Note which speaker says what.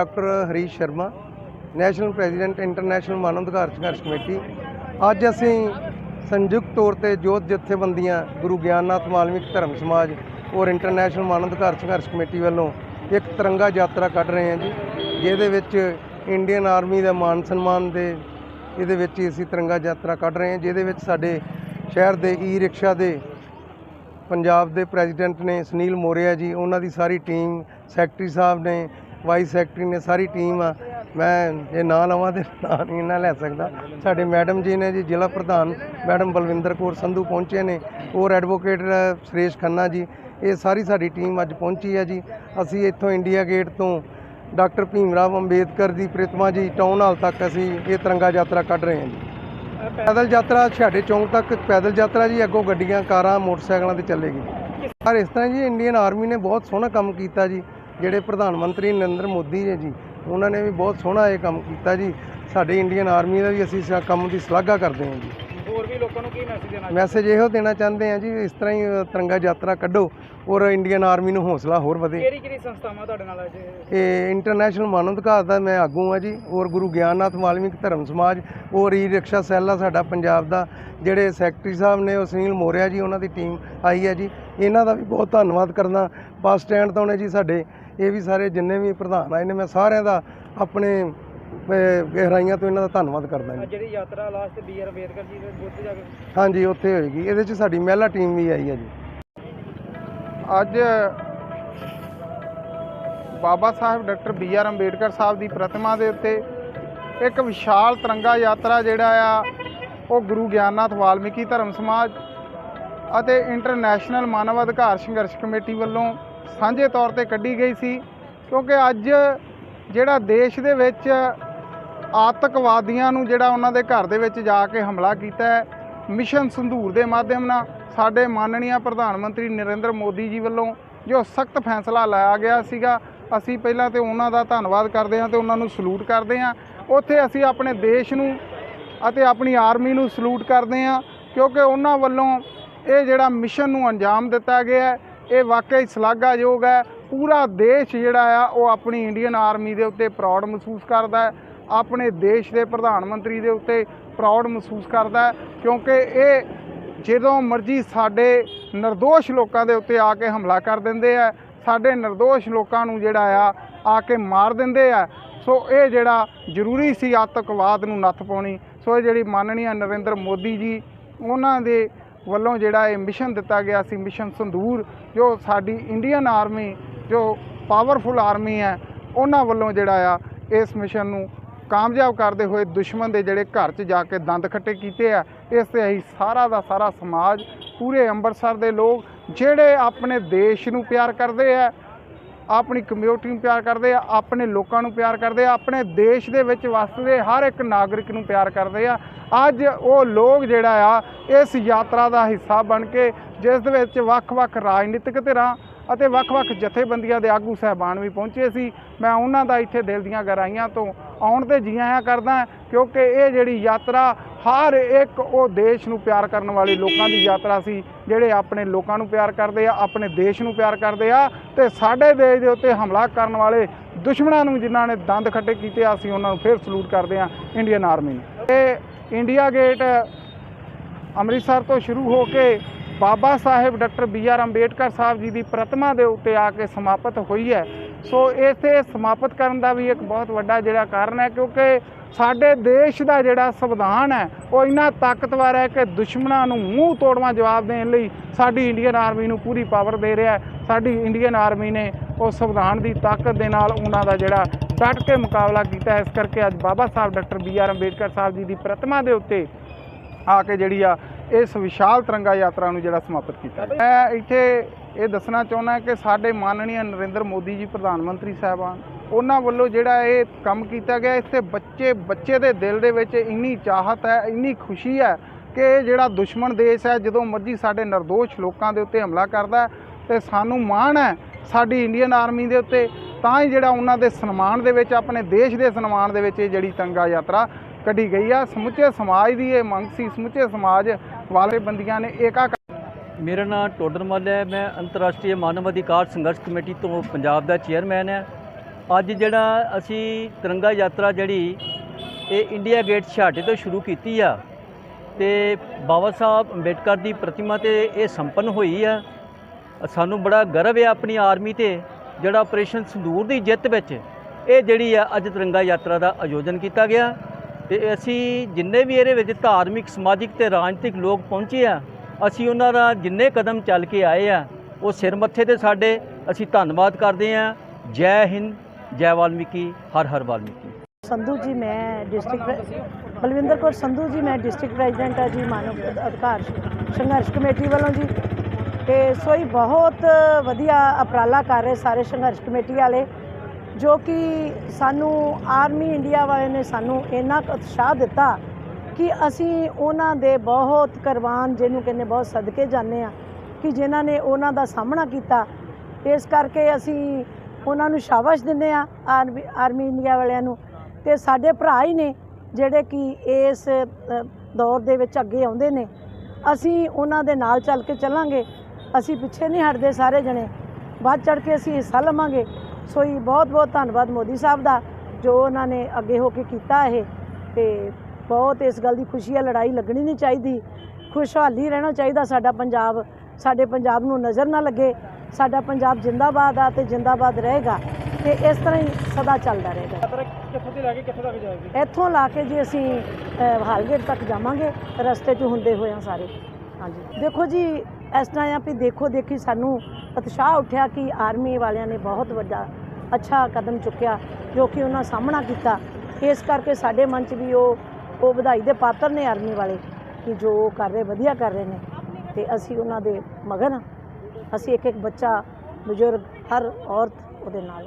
Speaker 1: Doctor Harish Sharma, national president international ਮਾਨਵ ਅਧਿਕਾਰ ਸੰਘਰਸ਼ committee. ਅੱਜ ਅਸੀਂ ਸੰਯੁਕਤ ਤੌਰ ਤੇ ਜੋਤ ਜਥੇਬੰਦੀਆਂ ਗੁਰੂ ਗਿਆਨਨਾਥ ਮਾਲਵਿਕ ਧਰਮ ਸਮਾਜ ਔਰ ਇੰਟਰਨੈਸ਼ਨਲ ਮਾਨਵ ਅਧਿਕਾਰ ਸੰਘਰਸ਼ ਕਮੇਟੀ ਵੱਲੋਂ ਇੱਕ ਤਿਰੰਗਾ ਯਾਤਰਾ ਕੱਢ ਰਹੇ ਹਾਂ ਜੀ, ਜਿਹਦੇ ਵਿੱਚ ਇੰਡੀਅਨ ਆਰਮੀ ਦਾ ਮਾਨ ਸਨਮਾਨ ਦੇ ਇਹਦੇ ਵਿੱਚ ਹੀ ਅਸੀਂ ਤਿਰੰਗਾ ਯਾਤਰਾ ਕੱਢ ਰਹੇ ਹਾਂ, ਜਿਹਦੇ ਵਿੱਚ ਸਾਡੇ ਸ਼ਹਿਰ ਦੇ ਈ ਰਿਕਸ਼ਾ ਦੇ ਪੰਜਾਬ ਦੇ ਪ੍ਰੈਜ਼ੀਡੈਂਟ ਨੇ ਸੁਨੀਲ ਮੋਰੀਆ ਜੀ, ਉਹਨਾਂ ਦੀ ਸਾਰੀ ਟੀਮ, ਸੈਕਟਰੀ ਸਾਹਿਬ ਨੇ ਵਾਈਸ ਸੈਕਟਰੀ ਨੇ ਸਾਰੀ ਟੀਮ ਆ। ਮੈਂ ਜੇ ਨਾਂ ਲਵਾਂ ਤੇ ਨਾਂ ਨਹੀਂ ਨਾ ਲੈ ਸਕਦਾ। ਸਾਡੇ ਮੈਡਮ ਜੀ ਨੇ ਜੀ, ਜ਼ਿਲ੍ਹਾ ਪ੍ਰਧਾਨ ਮੈਡਮ ਬਲਵਿੰਦਰ ਕੌਰ ਸੰਧੂ ਪਹੁੰਚੇ ਨੇ। ਔਰ ਐਡਵੋਕੇਟ ਸੁਰੇਸ਼ ਖੰਨਾ ਜੀ, ਇਹ ਸਾਰੀ ਸਾਡੀ ਟੀਮ ਅੱਜ ਪਹੁੰਚੀ ਹੈ ਜੀ। ਅਸੀਂ ਇੱਥੋਂ ਇੰਡੀਆ ਗੇਟ ਤੋਂ ਡਾਕਟਰ ਭੀਮ ਰਾਵ ਅੰਬੇਦਕਰ ਦੀ, ਪ੍ਰਤਿਮਾ ਜੀ ਟਾਊਨ ਹਾਲ ਤੱਕ ਅਸੀਂ ਇਹ ਤਿਰੰਗਾ ਯਾਤਰਾ ਕੱਢ ਰਹੇ ਹਾਂ ਜੀ। ਪੈਦਲ ਯਾਤਰਾ ਛਾੜੇ ਚੌਂਕ ਤੱਕ, ਪੈਦਲ ਯਾਤਰਾ ਜੀ, ਅੱਗੋਂ ਗੱਡੀਆਂ, ਕਾਰਾਂ, ਮੋਟਰਸਾਈਕਲਾਂ ਤੇ ਚੱਲੇਗੀ। ਪਰ ਇਸ ਤਰ੍ਹਾਂ ਜੀ, ਇੰਡੀਅਨ ਆਰਮੀ ਨੇ ਬਹੁਤ ਸੋਹਣਾ ਕੰਮ ਕੀਤਾ ਜੀ। ਜਿਹੜੇ ਪ੍ਰਧਾਨ ਮੰਤਰੀ ਨਰਿੰਦਰ ਮੋਦੀ ਨੇ ਜੀ, ਉਹਨਾਂ ਨੇ ਵੀ ਬਹੁਤ ਸੋਹਣਾ ਇਹ ਕੰਮ ਕੀਤਾ ਜੀ। ਸਾਡੇ ਇੰਡੀਅਨ ਆਰਮੀ ਦਾ ਵੀ ਅਸੀਂ ਇਸ ਕੰਮ ਦੀ ਸ਼ਲਾਘਾ ਕਰਦੇ ਹਾਂ ਜੀ।
Speaker 2: ਹੋਰ ਵੀ ਲੋਕਾਂ ਨੂੰ ਕੀ ਮੈਸੇਜ ਦੇਣਾ
Speaker 1: ਮੈਸੇਜ ਇਹੋ ਦੇਣਾ ਚਾਹੁੰਦੇ ਹਾਂ ਜੀ ਇਸ ਤਰ੍ਹਾਂ ਹੀ ਤਿਰੰਗਾ ਯਾਤਰਾ ਕੱਢੋ ਔਰ ਇੰਡੀਅਨ ਆਰਮੀ ਨੂੰ ਹੌਸਲਾ ਹੋਰ ਵਧੇ।
Speaker 2: ਕਿਹੜੀ ਕਿਹੜੀ ਸੰਸਥਾਵਾਂ ਤੁਹਾਡੇ ਨਾਲ ਅੱਜ?
Speaker 1: ਇਹ ਇੰਟਰਨੈਸ਼ਨਲ ਮਾਨਵ ਅਧਿਕਾਰ ਦਾ ਮੈਂ ਆਗੂ ਹਾਂ ਜੀ ਔਰ ਗੁਰੂ ਗਿਆਨਨਾਥ ਵਾਲਮੀਕ ਧਰਮ ਸਮਾਜ ਔਰ ਈ ਰਿਕਸ਼ਾ ਸੈੱਲ ਆ ਸਾਡਾ ਪੰਜਾਬ ਦਾ ਜਿਹੜੇ ਸੈਕਟਰੀ ਸਾਹਿਬ ਨੇ ਉਹ ਸੁਨੀਲ ਮੋਰਿਆ ਜੀ ਉਹਨਾਂ ਦੀ ਟੀਮ ਆਈ ਹੈ ਜੀ। ਇਹਨਾਂ ਦਾ ਵੀ ਬਹੁਤ ਧੰਨਵਾਦ ਕਰਦਾ ਬੱਸ ਸਟੈਂਡ ਤੋਂ ਨੇ ਜੀ ਸਾਡੇ ਇਹ ਵੀ ਸਾਰੇ ਜਿੰਨੇ ਵੀ ਪ੍ਰਧਾਨ ਆਏ ਨੇ ਮੈਂ ਸਾਰਿਆਂ ਦਾ ਆਪਣੇ ਗਹਿਰਾਈਆਂ ਤੋਂ ਇਹਨਾਂ ਦਾ ਧੰਨਵਾਦ ਕਰਦਾ ਜੀ।
Speaker 2: ਅੱਜ ਜਿਹੜੀ ਯਾਤਰਾ last B R Ambedkar ji ਦੇ ਬੁੱਧ ਜਾ ਕੇ
Speaker 1: ਹਾਂਜੀ ਉੱਥੇ ਹੋਏਗੀ। ਇਹਦੇ 'ਚ ਸਾਡੀ ਮਹਿਲਾ ਟੀਮ ਵੀ ਆਈ ਹੈ ਜੀ।
Speaker 3: ਅੱਜ Baba Sahib doctor B R Ambedkar Sahib ਦੀ ਪ੍ਰਤਿਮਾ ਦੇ ਉੱਤੇ ਇੱਕ ਵਿਸ਼ਾਲ ਤਿਰੰਗਾ ਯਾਤਰਾ ਜਿਹੜਾ ਆ ਉਹ ਗੁਰੂ ਗਿਆਨਨਾਥ ਵਾਲਮੀਕੀ ਧਰਮ ਸਮਾਜ ਅਤੇ ਇੰਟਰਨੈਸ਼ਨਲ ਮਾਨਵ ਅਧਿਕਾਰ ਸੰਘਰਸ਼ ਕਮੇਟੀ ਵੱਲੋਂ ਸਾਂਝੇ ਤੌਰ ਤੇ ਕੱਢੀ ਗਈ ਸੀ ਕਿਉਂਕਿ ਅੱਜ ਜਿਹੜਾ ਦੇਸ਼ ਦੇ ਵਿੱਚ ਆਤੰਕਵਾਦੀਆਂ ਨੂੰ ਜਿਹੜਾ ਉਹਨਾਂ ਦੇ ਘਰ ਦੇ ਵਿੱਚ ਜਾ ਕੇ ਹਮਲਾ ਕੀਤਾ ਹੈ, ਮਿਸ਼ਨ ਸੰਧੂਰ ਦੇ ਮਾਧਿਅਮ ਨਾਲ ਸਾਡੇ ਮਾਨਨੀय ਪ੍ਰਧਾਨ ਮੰਤਰੀ ਨਰਿੰਦਰ ਮੋਦੀ ਜੀ ਵੱਲੋਂ ਜੋ ਸਖਤ ਫੈਸਲਾ ਲਾਇਆ ਗਿਆ ਸੀਗਾ, ਅਸੀਂ ਪਹਿਲਾਂ ਤੇ ਉਹਨਾਂ ਦਾ ਧੰਨਵਾਦ ਕਰਦੇ ਹਾਂ ਤੇ ਉਹਨਾਂ ਨੂੰ ਸਲੂਟ ਕਰਦੇ ਹਾਂ। ਉੱਥੇ ਅਸੀਂ ਆਪਣੇ ਦੇਸ਼ ਨੂੰ ਅਤੇ ਆਪਣੀ ਆਰਮੀ ਨੂੰ ਸਲੂਟ ਕਰਦੇ ਹਾਂ ਕਿਉਂਕਿ ਉਹਨਾਂ ਵੱਲੋਂ ਇਹ ਜਿਹੜਾ ਮਿਸ਼ਨ ਨੂੰ ਅੰਜਾਮ ਦਿੱਤਾ ਗਿਆ ਹੈ, ਇਹ ਵਾਕਈ ਸ਼ਲਾਘਾਯੋਗ ਹੈ। ਪੂਰਾ ਦੇਸ਼ ਜਿਹੜਾ ਆ, ਉਹ ਆਪਣੀ ਇੰਡੀਅਨ ਆਰਮੀ ਦੇ ਉੱਤੇ ਪ੍ਰਾਊਡ ਮਹਿਸੂਸ ਕਰਦਾ ਹੈ। ਆਪਣੇ ਦੇਸ਼ ਦੇ ਪ੍ਰਧਾਨ ਮੰਤਰੀ ਦੇ ਉੱਤੇ ਪ੍ਰਾਊਡ ਮਹਿਸੂਸ ਕਰਦਾ ਹੈ, ਕਿਉਂਕਿ ਇਹ ਜਦੋਂ ਮਰਜ਼ੀ ਸਾਡੇ ਨਿਰਦੋਸ਼ ਲੋਕਾਂ ਦੇ ਉੱਤੇ ਆ ਕੇ ਹਮਲਾ ਕਰ ਦਿੰਦੇ ਆ, ਸਾਡੇ ਨਿਰਦੋਸ਼ ਲੋਕਾਂ ਨੂੰ ਜਿਹੜਾ ਆ ਆ ਕੇ ਮਾਰ ਦਿੰਦੇ ਆ। ਸੋ ਇਹ ਜਿਹੜਾ ਜ਼ਰੂਰੀ ਸੀ ਆਤੰਕਵਾਦ ਨੂੰ ਨੱਥ ਪਾਉਣੀ, ਸੋ ਇਹ ਜਿਹੜੀ ਮਾਨਣੀ ਆ ਨਰਿੰਦਰ ਮੋਦੀ ਜੀ, ਉਹਨਾਂ ਦੇ ਵੱਲੋਂ ਜਿਹੜਾ ਇਹ ਮਿਸ਼ਨ ਦਿੱਤਾ ਗਿਆ ਸੀ ਮਿਸ਼ਨ ਸੰਦੂਰ ਜੋ ਸਾਡੀ ਇੰਡੀਅਨ ਆਰਮੀ ਜੋ ਪਾਵਰਫੁਲ ਆਰਮੀ ਹੈ, ਉਹਨਾਂ ਵੱਲੋਂ ਜਿਹੜਾ ਆ, ਇਸ ਮਿਸ਼ਨ ਨੂੰ ਕਾਮਯਾਬ ਕਰਦੇ ਹੋਏ ਦੁਸ਼ਮਣ ਦੇ ਜਿਹੜੇ ਘਰ 'ਚ ਜਾ ਕੇ ਦੰਦ ਖੱਟੇ ਕੀਤੇ ਆ, ਇਸ ਤੇ ਅਸੀਂ ਸਾਰਾ ਦਾ ਸਾਰਾ ਸਮਾਜ, ਪੂਰੇ ਅੰਮ੍ਰਿਤਸਰ ਦੇ ਲੋਕ, ਜਿਹੜੇ ਆਪਣੇ ਦੇਸ਼ ਨੂੰ ਪਿਆਰ ਕਰਦੇ ਆ, ਆਪਣੀ ਕਮਿਊਨਿਟੀ ਨੂੰ ਪਿਆਰ ਕਰਦੇ ਆ, ਆਪਣੇ ਲੋਕਾਂ ਨੂੰ ਪਿਆਰ ਕਰਦੇ ਆ, ਆਪਣੇ ਦੇਸ਼ ਦੇ ਵਿੱਚ ਵਸਦੇ ਹਰ ਇੱਕ ਨਾਗਰਿਕ ਨੂੰ ਪਿਆਰ ਕਰਦੇ ਆ, ਅੱਜ ਉਹ ਲੋਕ ਜਿਹੜਾ ਆ, ਇਸ ਯਾਤਰਾ ਦਾ ਹਿੱਸਾ ਬਣ ਕੇ, ਜਿਸ ਦੇ ਵਿੱਚ ਵੱਖ-ਵੱਖ ਰਾਜਨੀਤਿਕ ਧਿਰਾਂ ਅਤੇ ਵੱਖ-ਵੱਖ ਜਥੇਬੰਦੀਆਂ ਦੇ ਆਗੂ ਸਹਿਬਾਨ ਵੀ ਪਹੁੰਚੇ ਸੀ। ਮੈਂ ਉਹਨਾਂ ਦਾ ਇੱਥੇ ਦਿਲ ਦੀਆਂ ਗਹਿਰਾਈਆਂ ਤੋਂ ਆਉਣ ਤੇ ਜੀ ਆਇਆਂ ਕਰਦਾ ਕਿਉਂਕਿ ਇਹ ਜਿਹੜੀ ਯਾਤਰਾ ਹਰ ਇੱਕ ਉਹ ਦੇਸ਼ ਨੂੰ ਪਿਆਰ ਕਰਨ ਵਾਲੇ ਲੋਕਾਂ ਦੀ ਯਾਤਰਾ ਸੀ ਜਿਹੜੇ ਆਪਣੇ ਲੋਕਾਂ ਨੂੰ ਪਿਆਰ ਕਰਦੇ ਆ ਆਪਣੇ ਦੇਸ਼ ਨੂੰ ਪਿਆਰ ਕਰਦੇ ਆ ਤੇ ਸਾਡੇ ਦੇਸ਼ ਦੇ ਉੱਤੇ ਹਮਲਾ ਕਰਨ ਵਾਲੇ ਦੁਸ਼ਮਣਾਂ ਨੂੰ ਜਿਨ੍ਹਾਂ ਨੇ ਦੰਦ ਖੱਟੇ ਕੀਤੇ ਆ, ਅਸੀਂ ਉਹਨਾਂ ਨੂੰ ਫਿਰ ਸਲੂਟ ਕਰਦੇ ਆ ਇੰਡੀਅਨ ਆਰਮੀ ਨੂੰ। ਇਹ ਇੰਡੀਆ ਗੇਟ ਅੰਮ੍ਰਿਤਸਰ ਤੋਂ ਸ਼ੁਰੂ ਹੋ ਕੇ Baba Sahib doctor B R Ambedkar Sahib ji ਦੀ ਪ੍ਰਤਿਮਾ ਦੇ ਉੱਤੇ ਆ ਕੇ ਸਮਾਪਤ ਹੋਈ ਹੈ। ਸੋ ਇਥੇ ਸਮਾਪਤ ਕਰਨ ਦਾ ਵੀ ਇੱਕ ਬਹੁਤ ਵੱਡਾ ਜਿਹੜਾ ਕਾਰਨ ਹੈ, ਕਿਉਂਕਿ ਸਾਡੇ ਦੇਸ਼ ਦਾ ਜਿਹੜਾ ਸੰਵਿਧਾਨ ਹੈ, ਉਹ ਇੰਨਾ ਤਾਕਤਵਰ ਹੈ ਕਿ ਦੁਸ਼ਮਣਾਂ ਨੂੰ ਮੂੰਹ ਤੋੜਵਾ ਜਵਾਬ ਦੇਣ ਲਈ ਸਾਡੀ ਇੰਡੀਅਨ ਆਰਮੀ ਨੂੰ ਪੂਰੀ ਪਾਵਰ ਦੇ ਰਿਹਾ ਹੈ। ਸਾਡੀ ਇੰਡੀਅਨ ਆਰਮੀ ਨੇ ਉਹ ਸੰਵਿਧਾਨ ਦੀ ਤਾਕਤ ਦੇ ਨਾਲ ਉਹਨਾਂ ਦਾ ਜਿਹੜਾ ਡਟ ਕੇ ਮੁਕਾਬਲਾ ਕੀਤਾ। ਇਸ ਕਰਕੇ ਅੱਜ Baba Sahib doctor B R Ambedkar Sahib ji ਦੀ ਪ੍ਰਤਿਮਾ ਦੇ ਉੱਤੇ ਆ ਕੇ ਜਿਹੜੀ ਆ ਇਸ ਵਿਸ਼ਾਲ ਤਿਰੰਗਾ ਯਾਤਰਾ ਨੂੰ ਜਿਹੜਾ ਸਮਾਪਤ ਕੀਤਾ ਮੈਂ ਇੱਥੇ ਇਹ ਦੱਸਣਾ ਚਾਹੁੰਦਾ ਕਿ ਸਾਡੇ ਮਾਨਣੀय ਨਰਿੰਦਰ ਮੋਦੀ ਜੀ, ਪ੍ਰਧਾਨ ਮੰਤਰੀ ਸਾਹਿਬਾਨ, ਉਹਨਾਂ ਵੱਲੋਂ ਜਿਹੜਾ ਇਹ ਕੰਮ ਕੀਤਾ ਗਿਆ ਇਸ ਬੱਚੇ ਬੱਚੇ ਦੇ ਦਿਲ ਦੇ ਵਿੱਚ ਇੰਨੀ ਚਾਹਤ ਹੈ, ਇੰਨੀ ਖੁਸ਼ੀ ਹੈ ਕਿ ਇਹ ਜਿਹੜਾ ਦੁਸ਼ਮਣ ਦੇਸ਼ ਹੈ, ਜਦੋਂ ਮਰਜ਼ੀ ਸਾਡੇ ਨਿਰਦੋਸ਼ ਲੋਕਾਂ ਦੇ ਉੱਤੇ ਹਮਲਾ ਕਰਦਾ ਤੇ ਸਾਨੂੰ ਮਾਣ ਹੈ ਸਾਡੀ ਇੰਡੀਅਨ ਆਰਮੀ ਦੇ ਉੱਤੇ, ਤਾਂ ਹੀ ਜਿਹੜਾ ਉਹਨਾਂ ਦੇ ਸਨਮਾਨ ਦੇ ਵਿੱਚ, ਆਪਣੇ ਦੇਸ਼ ਦੇ ਸਨਮਾਨ ਦੇ ਵਿੱਚ ਇਹ ਜਿਹੜੀ ਤੰਗਾ ਯਾਤਰਾ ਕੱਢੀ ਗਈ ਆ। ਸਮੁੱਚੇ ਸਮਾਜ ਦੀ ਇਹ ਮੰਗ ਸੀ, ਸਮੁੱਚੇ ਸਮਾਜ ਵਾਲੇ ਬੰਦੀਆਂ ਨੇ ਏਕਾ
Speaker 4: ਮੇਰਾ ਨਾਮ ਟੋਡਰ ਮੱਲ ਹੈ। ਮੈਂ ਅੰਤਰਰਾਸ਼ਟਰੀ ਮਾਨਵ ਅਧਿਕਾਰ ਸੰਘਰਸ਼ ਕਮੇਟੀ ਤੋਂ ਪੰਜਾਬ ਦਾ ਚੇਅਰਮੈਨ ਹੈ। ਅੱਜ ਜਿਹੜਾ ਅਸੀਂ ਤਿਰੰਗਾ ਯਾਤਰਾ ਜਿਹੜੀ, ਇਹ ਇੰਡੀਆ ਗੇਟ ਛਾਟੇ ਤੋਂ ਸ਼ੁਰੂ ਕੀਤੀ ਆ ਤੇ ਬਾਬਾ ਸਾਹਿਬ ਅੰਬੇਡਕਰ ਦੀ ਪ੍ਰਤਿਮਾ ਤੇ ਇਹ ਸੰਪੰਨ ਹੋਈ ਆ। ਸਾਨੂੰ ਬੜਾ ਗਰਵ ਹੈ ਆਪਣੀ ਆਰਮੀ ਤੇ, ਜਿਹੜਾ ਆਪਰੇਸ਼ਨ ਸੰਦੂਰ ਦੀ ਜਿੱਤ ਵਿੱਚ ਇਹ ਜਿਹੜੀ ਆ ਅੱਜ ਤਿਰੰਗਾ ਯਾਤਰਾ ਦਾ ਆਯੋਜਨ ਕੀਤਾ ਗਿਆ। ਤੇ ਅਸੀਂ ਜਿੰਨੇ ਵੀ ਇਹਦੇ ਵਿੱਚ ਧਾਰਮਿਕ, ਸਮਾਜਿਕ ਤੇ ਰਾਜਨੀਤਿਕ ਲੋਕ ਪਹੁੰਚੇ ਆ, ਅਸੀਂ ਉਹਨਾਂ ਦਾ ਜਿੰਨੇ ਕਦਮ ਚੱਲ ਕੇ ਆਏ ਆ, ਉਹ ਸਿਰ ਮੱਥੇ ਤੇ ਸਾਡੇ, ਅਸੀਂ ਧੰਨਵਾਦ ਕਰਦੇ ਆ। ਜੈ ਹਿੰਦ, ਜੈ ਵਾਲਮੀਕੀ, ਹਰ ਹਰ ਵਾਲਮੀਕੀ।
Speaker 5: ਸੰਧੂ ਜੀ, ਮੈਂ ਡਿਸਟ੍ਰਿਕਟ ਬਲਵਿੰਦਰ ਕੌਰ ਸੰਧੂ ਜੀ, ਮੈਂ ਡਿਸਟ੍ਰਿਕਟ ਪ੍ਰੈਜ਼ੀਡੈਂਟ ਹਾਂ ਜੀ, ਮਾਨਵ ਅਧਿਕਾਰ ਸੰਘਰਸ਼ ਕਮੇਟੀ ਵੱਲੋਂ ਜੀ। ਤੇ ਸੋਈ ਬਹੁਤ ਵਧੀਆ ਉਪਰਾਲਾ ਕਰ ਰਹੇ ਸਾਰੇ ਸੰਘਰਸ਼ ਕਮੇਟੀ ਵਾਲੇ। ਜੋ ਕਿ ਸਾਨੂੰ ਆਰਮੀ ਇੰਡੀਆ ਵਾਲੇ ਨੇ ਸਾਨੂੰ ਇੰਨਾ ਕੁ ਉਤਸ਼ਾਹ ਦਿੱਤਾ ਕਿ ਅਸੀਂ ਉਹਨਾਂ ਦੇ ਬਹੁਤ ਕੁਰਬਾਨ, ਜਿਹਨੂੰ ਕਹਿੰਦੇ ਬਹੁਤ ਸਦਕੇ ਜਾਂਦੇ ਆ ਕਿ ਜਿਨ੍ਹਾਂ ਨੇ ਉਹਨਾਂ ਦਾ ਸਾਹਮਣਾ ਕੀਤਾ। ਇਸ ਕਰਕੇ ਅਸੀਂ ਉਹਨਾਂ ਨੂੰ ਸ਼ਾਬਾਸ਼ ਦਿੰਦੇ ਆ ਆਰਮੀ ਆਰਮੀ ਇੰਡੀਆ ਵਾਲਿਆਂ ਨੂੰ। ਤੇ ਸਾਡੇ ਭਰਾ ਹੀ ਨੇ ਜਿਹੜੇ ਕਿ ਇਸ ਦੌਰ ਦੇ ਵਿੱਚ ਅੱਗੇ ਆਉਂਦੇ ਨੇ। ਅਸੀਂ ਉਹਨਾਂ ਦੇ ਨਾਲ ਚੱਲ ਕੇ ਚੱਲਾਂਗੇ। ਅਸੀਂ ਪਿੱਛੇ ਨਹੀਂ ਹਟਦੇ ਸਾਰੇ ਜਣੇ। ਵੱਧ ਚੜ ਕੇ ਅਸੀਂ ਹਿੱਸਾ ਲਵਾਂਗੇ। ਸੋ ਹੀ ਬਹੁਤ ਬਹੁਤ ਧੰਨਵਾਦ ਮੋਦੀ ਸਾਹਿਬ ਦਾ ਜੋ ਉਹਨਾਂ ਨੇ ਅੱਗੇ ਹੋ ਕੇ ਕੀਤਾ ਇਹ। ਤੇ ਬਹੁਤ ਇਸ ਗੱਲ ਦੀ ਖੁਸ਼ੀ ਹੈ ਲੜਾਈ ਲੱਗਣੀ ਨਹੀਂ ਚਾਹੀਦੀ। ਖੁਸ਼ਹਾਲੀ ਰਹਿਣਾ ਚਾਹੀਦਾ ਸਾਡਾ ਪੰਜਾਬ। ਸਾਡੇ ਪੰਜਾਬ ਨੂੰ ਨਜ਼ਰ ਨਾ ਲੱਗੇ। ਸਾਡਾ ਪੰਜਾਬ ਜਿੰਦਾਬਾਦ ਆ ਤੇ ਜਿੰਦਾਬਾਦ ਰਹੇਗਾ। ਤੇ ਇਸ ਤਰ੍ਹਾਂ ਹੀ ਸਦਾ ਚੱਲਦਾ ਰਹੇਗਾ।
Speaker 2: ਕਿੱਥੋਂ ਦੀ ਲੈ ਕੇ ਕਿੱਥੋਂ ਤੱਕ ਜਾਏਗੀ?
Speaker 5: ਇੱਥੋਂ ਲਾ ਕੇ ਜੀ ਅਸੀਂ ਹਾਲਗੇਟ ਤੱਕ ਜਾਵਾਂਗੇ। ਰਸਤੇ 'ਚ ਹੁੰਦੇ ਹੋਏ ਆ ਸਾਰੇ। ਹਾਂਜੀ। ਦੇਖੋ ਜੀ ਇਸ ਤਰ੍ਹਾਂ ਆ ਵੀ ਦੇਖੋ ਦੇਖੀ ਸਾਨੂੰ ਉਤਸ਼ਾਹ ਉੱਠਿਆ ਕਿ ਆਰਮੀ ਵਾਲਿਆਂ ਨੇ ਬਹੁਤ ਵੱਡਾ ਅੱਛਾ ਕਦਮ ਚੁੱਕਿਆ ਜੋ ਕਿ ਉਹਨਾਂ ਸਾਹਮਣਾ ਕੀਤਾ। ਇਸ ਕਰਕੇ ਸਾਡੇ ਮਨ 'ਚ ਵੀ ਉਹ ਉਹ ਵਧਾਈ ਦੇ ਪਾਤਰ ਨੇ ਆਰਮੀ ਵਾਲੇ ਕਿ ਜੋ ਉਹ ਕਰ ਰਹੇ, ਵਧੀਆ ਕਰ ਰਹੇ ਨੇ। ਤੇ ਅਸੀਂ ਉਹਨਾਂ ਦੇ ਮਗਨ ਹਾਂ। ਅਸੀਂ ਇੱਕ ਇੱਕ ਬੱਚਾ, ਬਜ਼ੁਰਗ, ਹਰ ਔਰਤ ਉਹਦੇ ਨਾਲ।